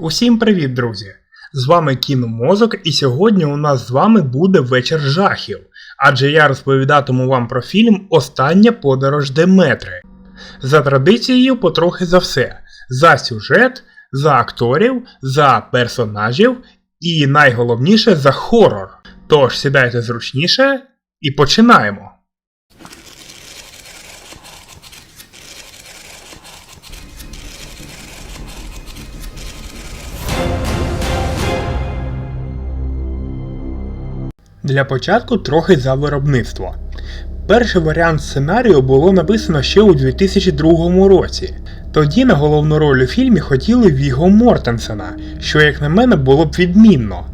Усім привіт, друзі! З вами Кіномозок, і сьогодні у нас з вами буде вечір жахів, адже я розповідатиму вам про фільм Остання подорож Деметри. За традицією, потрохи за все: за сюжет, за акторів, за персонажів і найголовніше за хорор. Тож сідайте зручніше і починаємо. Для початку трохи за виробництво. Перший варіант сценарію було написано ще у 2002 році. Тоді на головну роль у фільмі хотіли Віго Мортенсена, що, як на мене, було б відмінно.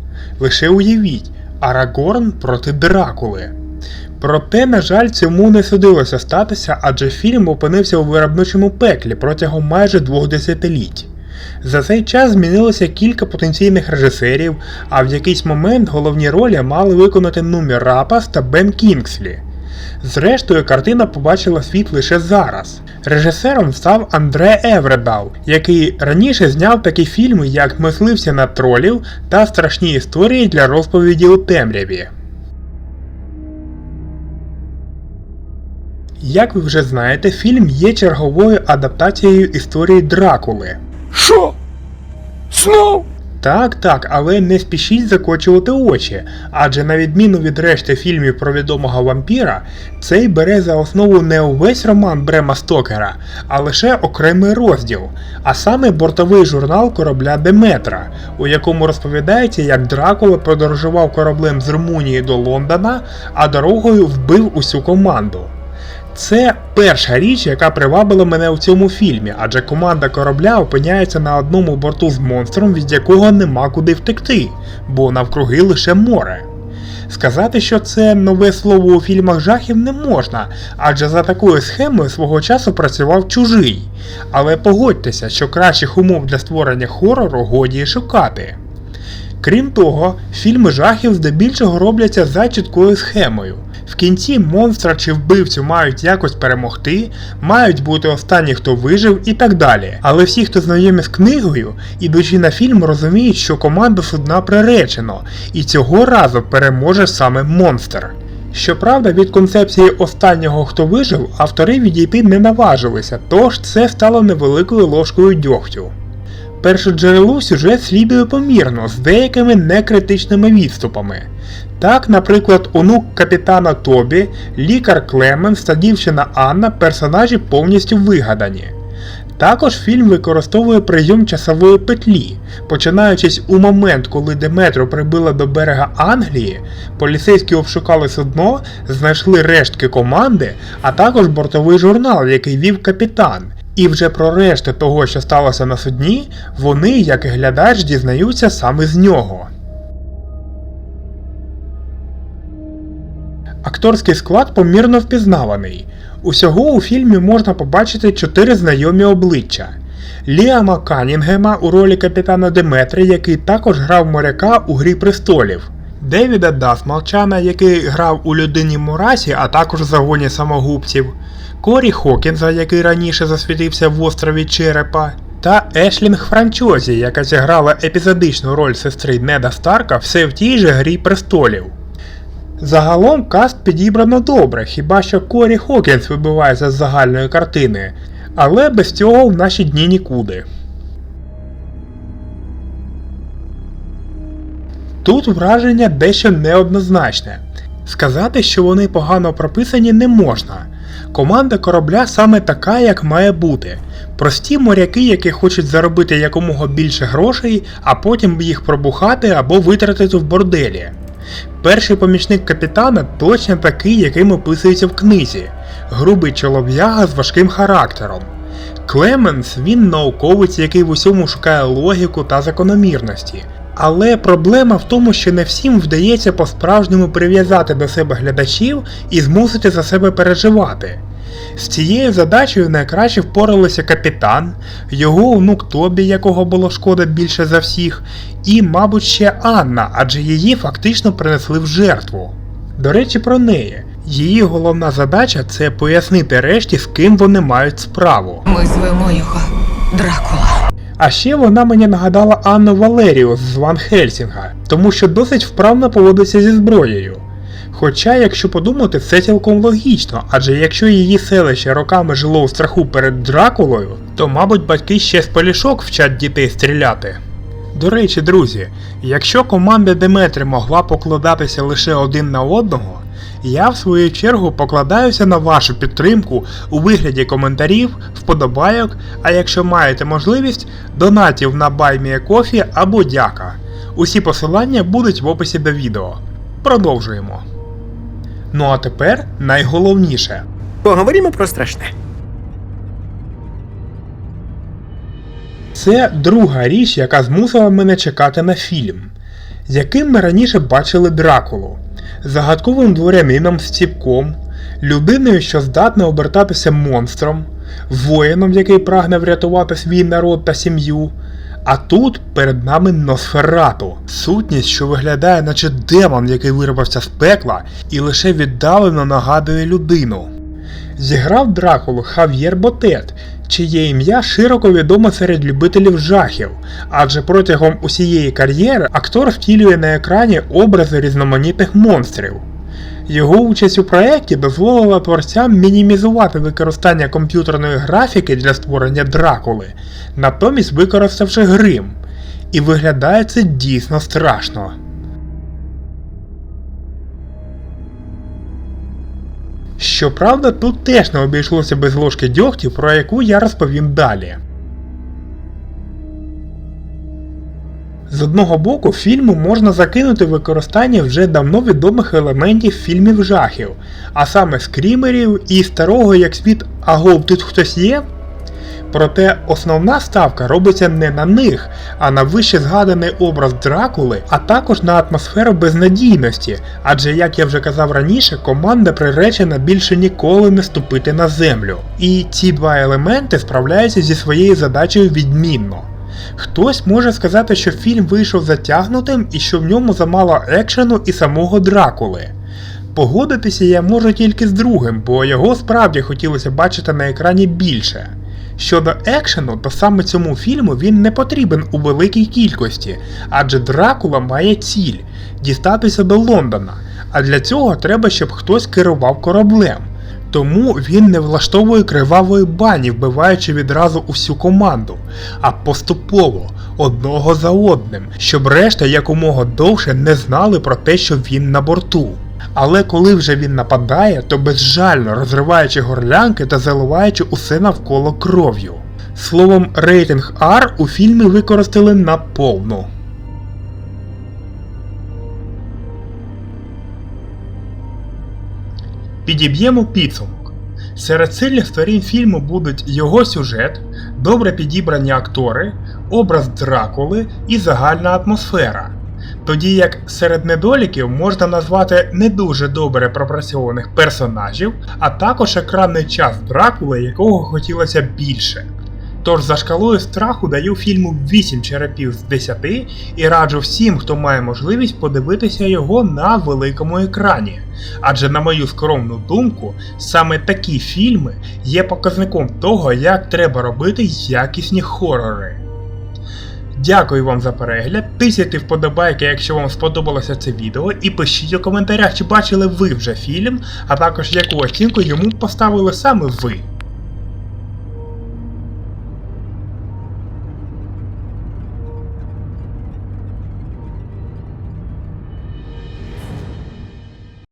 Лише уявіть, Арагорн проти Дракули. Проте, на жаль, цьому не судилося статися, адже фільм опинився у виробничому пеклі протягом майже двох десятиліть. За цей час змінилося кілька потенційних режисерів, а в якийсь момент головні ролі мали виконати Нумі Рапас та Бен Кінгслі. Зрештою, картина побачила світ лише зараз. Режисером став Андре Евредал, який раніше зняв такі фільми, як Мислився на тролів та страшні історії для розповіді у темряві. Як ви вже знаєте, фільм є черговою адаптацією історії Дракули. Що? Знов? Так, так, але не спішіть закочувати очі, адже на відміну від решти фільмів про відомого вампіра, цей бере за основу не увесь роман Брема Стокера, а лише окремий розділ, а саме бортовий журнал корабля Деметра, у якому розповідається, як Дракула подорожував кораблем з Румунії до Лондона, а дорогою вбив усю команду. Це перша річ, яка привабила мене у цьому фільмі, адже команда корабля опиняється на одному борту з монстром, від якого нема куди втекти, бо навкруги лише море. Сказати, що це нове слово у фільмах жахів не можна, адже за такою схемою свого часу працював чужий. Але погодьтеся, що кращих умов для створення хорору годі шукати. Крім того, фільми жахів здебільшого робляться за чіткою схемою. В кінці монстра чи вбивцю мають якось перемогти, мають бути останні, хто вижив і так далі. Але всі, хто знайомі з книгою, ідучи на фільм, розуміють, що команду судна приречено, і цього разу переможе саме монстр. Щоправда, від концепції останнього, хто вижив, автори відійти не наважилися, тож це стало невеликою ложкою дьогтю. Першоджерелу сюжет слідує помірно, з деякими некритичними відступами. Так, наприклад, онук капітана Тобі, лікар Клеменс та дівчина Анна персонажі повністю вигадані. Також фільм використовує прийом часової петлі, починаючись у момент, коли Деметро прибила до берега Англії, поліцейські обшукали судно, знайшли рештки команди, а також бортовий журнал, який вів капітан. І вже про решти того, що сталося на судні, вони, як і глядач, дізнаються саме з нього. Акторський склад помірно впізнаваний. Усього у фільмі можна побачити чотири знайомі обличчя. Ліама Канінгема у ролі капітана Деметри, який також грав моряка у Грі престолів. Девіда Дасмалчана, який грав у людині Мурасі, а також в загоні самогубців. Корі Хокінза, який раніше засвітився в острові Черепа, та Ешлінг Франчозі, яка зіграла епізодичну роль сестри Неда Старка все в тій же Грі престолів. Загалом каст підібрано добре, хіба що Корі Хокінс вибивається з загальної картини, але без цього в наші дні нікуди. Тут враження дещо неоднозначне. Сказати, що вони погано прописані, не можна. Команда корабля саме така, як має бути. Прості моряки, які хочуть заробити якомога більше грошей, а потім їх пробухати або витратити в борделі. Перший помічник капітана точно такий, яким описується в книзі, грубий чолов'яга з важким характером. Клеменс він науковець, який в усьому шукає логіку та закономірності. Але проблема в тому, що не всім вдається по-справжньому прив'язати до себе глядачів і змусити за себе переживати. З цією задачею найкраще впоралися капітан, його онук Тобі, якого було шкода більше за всіх, і, мабуть, ще Анна, адже її фактично принесли в жертву. До речі, про неї. Її головна задача це пояснити решті, з ким вони мають справу. Ми звемо його Дракула. А ще вона мені нагадала Анну Валеріус з Ван Хельсінга, тому що досить вправно поводиться зі зброєю. Хоча, якщо подумати, це цілком логічно, адже якщо її селище роками жило у страху перед Дракулою, то, мабуть, батьки ще з полішок вчать дітей стріляти. До речі, друзі, якщо команда Деметри могла покладатися лише один на одного, я в свою чергу покладаюся на вашу підтримку у вигляді коментарів, вподобайок, а якщо маєте можливість, донатів на BuyMeACoffee або Дяка. Усі посилання будуть в описі до відео. Продовжуємо. Ну а тепер найголовніше. Поговоримо про страшне. Це друга річ, яка змусила мене чекати на фільм, яким ми раніше бачили Дракулу, загадковим дворянином з ціпком, людиною, що здатна обертатися монстром, воїном, який прагне врятувати свій народ та сім'ю. А тут перед нами Носферату, сутність, що виглядає, наче демон, який вирвався з пекла, і лише віддалено нагадує людину. Зіграв Дракулу Хав'єр Ботет, чиє ім'я широко відомо серед любителів жахів, адже протягом усієї кар'єри актор втілює на екрані образи різноманітних монстрів. Його участь у проєкті дозволила творцям мінімізувати використання комп'ютерної графіки для створення Дракули, натомість використавши грим. І виглядає це дійсно страшно. Щоправда, тут теж не обійшлося без ложки дьогтю, про яку я розповім далі. З одного боку, фільму можна закинути використання вже давно відомих елементів фільмів жахів, а саме скрімерів і старого як світ Агов тут хтось є. Проте основна ставка робиться не на них, а на вище згаданий образ Дракули, а також на атмосферу безнадійності, адже, як я вже казав раніше, команда приречена більше ніколи не ступити на землю. І ці два елементи справляються зі своєю задачею відмінно. Хтось може сказати, що фільм вийшов затягнутим і що в ньому замало екшену і самого Дракули. Погодитися я можу тільки з другим, бо його справді хотілося бачити на екрані більше. Щодо екшену, то саме цьому фільму він не потрібен у великій кількості, адже Дракула має ціль дістатися до Лондона, а для цього треба, щоб хтось керував кораблем. Тому він не влаштовує кривавої бані, вбиваючи відразу усю команду, а поступово, одного за одним, щоб решта якомога довше не знали про те, що він на борту. Але коли вже він нападає, то безжально розриваючи горлянки та заливаючи усе навколо кров'ю. Словом, рейтинг R у фільмі використали наповну. Підіб'ємо підсумок. Серед сильних сторін фільму будуть його сюжет, добре підібрані актори, образ Дракули і загальна атмосфера. Тоді як серед недоліків можна назвати не дуже добре пропрацьованих персонажів, а також екранний час Дракули, якого хотілося більше. Тож за шкалою страху даю фільму 8 черепів з 10 і раджу всім, хто має можливість подивитися його на великому екрані. Адже, на мою скромну думку, саме такі фільми є показником того, як треба робити якісні хорори. Дякую вам за перегляд, тисяйте вподобайки, якщо вам сподобалося це відео, і пишіть у коментарях, чи бачили ви вже фільм, а також яку оцінку йому поставили саме ви.